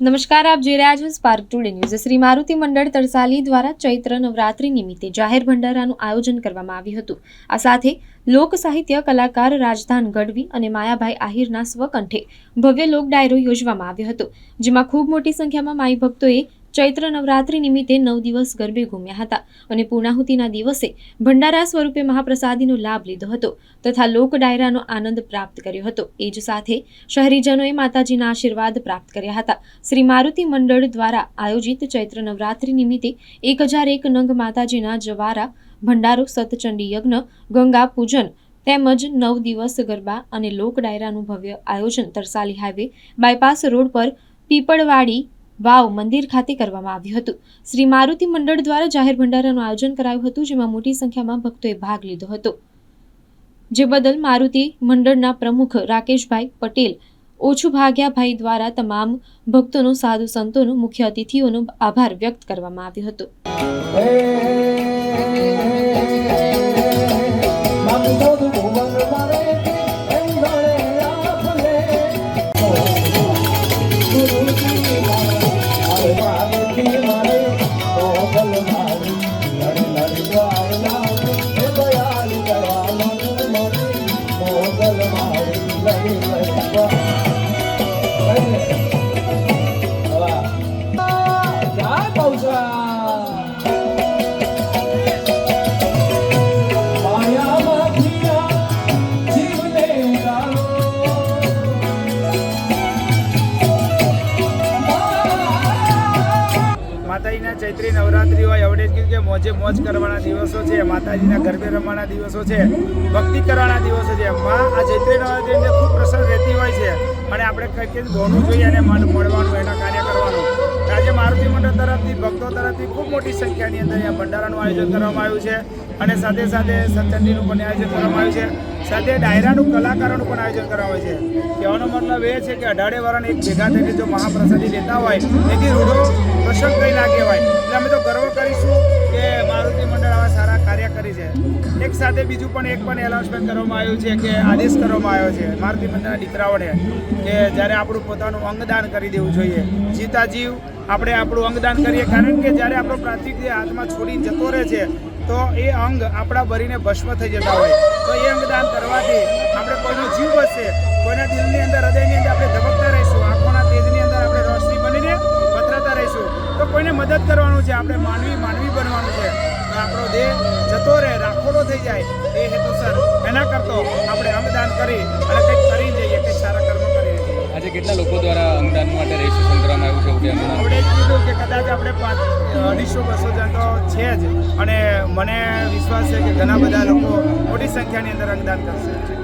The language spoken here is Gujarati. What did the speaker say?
નમસ્કાર, આપ જોઈ રહ્યા છો Spark Today News Shri Maruti મંડળ તરસાલી દ્વારા ચૈત્ર નવરાત્રિ નિમિત્તે જાહેર ભંડારાનું આયોજન કરવામાં આવ્યું હતું. આ સાથે લોક સાહિત્ય કલાકાર રાજધાન ગઢવી અને માયાભાઈ આહિરના સ્વકંઠે ભવ્ય લોક ડાયરો યોજવામાં આવ્યો હતો, જેમાં ખૂબ મોટી સંખ્યામાં માઈ ભક્તોએ ચૈત્ર નવરાત્રિ નિમિત્તે નવ દિવસ ગરબે ઘૂમ્યા હતા અને પૂર્ણાહુતિના દિવસે ભંડારા સ્વરૂપે મહાપ્રસાદીનો લાભ લીધો હતો તથા લોક ડાયરાનો આનંદ પ્રાપ્ત કર્યો હતો. એ જ સાથે શહેરીજનોએ માતાજીના આશીર્વાદ પ્રાપ્ત કર્યા હતા. શ્રી મારુતિ મંડળ દ્વારા આયોજિત ચૈત્ર નવરાત્રિ નિમિત્તે એક હજાર એક નંગ માતાજીના જવારા, ભંડારો, સતચંડી યજ્ઞ, ગંગા પૂજન તેમજ નવ દિવસ ગરબા અને લોક ડાયરાનું ભવ્ય આયોજન તરસાલી હાઈવે બાયપાસ રોડ પર પીપળવાડી વાવ, મંદિર ખાતે કરવામાં આવ્યું હતું. શ્રી મારુતિ મંડળ દ્વારા જાહેર ભંડારાનું આયોજન કરાયું હતું, જેમાં મોટી સંખ્યામાં ભક્તોએ ભાગ લીધો હતો. જે બદલ મારુતિ મંડળના પ્રમુખ રાકેશભાઈ પટેલ, ઓછું ભાગ્યાભાઈ દ્વારા તમામ ભક્તોનો, સાધુ સંતોનો, મુખ્ય અતિથિઓનો આભાર વ્યક્ત કરવામાં આવ્યો હતો. ચૈત્રી નવરાત્રિ હોય એવડે જ કીધું કે મોજે મોજ કરવાના દિવસો છે, માતાજીના ગરબે રમવાના દિવસો છે ભક્તિ કરવાના દિવસો છે. માં આ ચૈત્રી નવરાત્રિ ખૂબ પ્રસન્ન રહેતી હોય છે. અને આપણે કંઈક કંઈક ગોણવું જોઈએ અને મન મળવાનું, એના કાર્ય કરવાનું. આજે મારુતિ મંડળ તરફથી, ભક્તો તરફથી ખૂબ મોટી સંખ્યાની અંદર અહીંયા ભંડારાનું આયોજન કરવામાં આવ્યું છે. અને સાથે સાથે સત્સંગીનું પણ આયોજન કરવામાં આવ્યું છે. સાથે ડાયરાનું, કલાકારોનું પણ આયોજન કરવામાં આવે છે. કહેવાનો મતલબ એ છે કે અઢારે વરણ એક ભેગા થઈને જો મહાપ્રસાદી લેતા હોય, એથી રૂઢો પ્રસંગ કંઈ ના કહેવાય. એટલે અમે તો ગર્વ કરીશું કે મારુતિ મંડળ આવા સારા કાર્ય કરી છે. એક સાથે બીજું પણ એક પણ એનાઉન્સમેન્ટ કરવામાં આવ્યું છે કે આદેશ કરવામાં આવ્યો છે મારુતિ મંડળના દીકરાઓને કે જ્યારે આપણું પોતાનું અંગદાન કરી દેવું જોઈએ. જીતા જીવ આપણે આપણું અંગદાન કરીએ, કારણ કે જ્યારે આપણો પ્રાથમિક જે હાથમાં છોડીને જતો રહે છે, તો એ અંગ આપણા ભરીને ભસ્મ થઈ જતા હોય. તો એ અંગદાન કરવાથી આપણે કોઈનો જીવ બચશે, કોઈના દિલની અંદર, હૃદયની અંદર આપણે ધબકતા રહીશું, આંખોના તેજની અંદર આપણે રોશની બનીને પથરાતા રહીશું. તો કોઈને મદદ કરવાનું છે, આપણે માનવી માનવી તો આપણો દેહ જતો રહે રાખોડો થઈ જાય. એ હેતુસર એના કરતો આપણે અંગદાન કરી અને કંઈક કરી જઈએ કંઈક સારા કર્મ કરી આજે કેટલા લોકો દ્વારા અંગદાન માટે રજીસ્ટ્રેશન કરવામાં આવ્યું છે આપણે કીધું કે કદાચ આપણે પાંચ અઢીસો બસો જણ તો છે જ. અને મને વિશ્વાસ છે કે ઘણા બધા લોકો મોટી સંખ્યાની અંદર અંગદાન કરશે.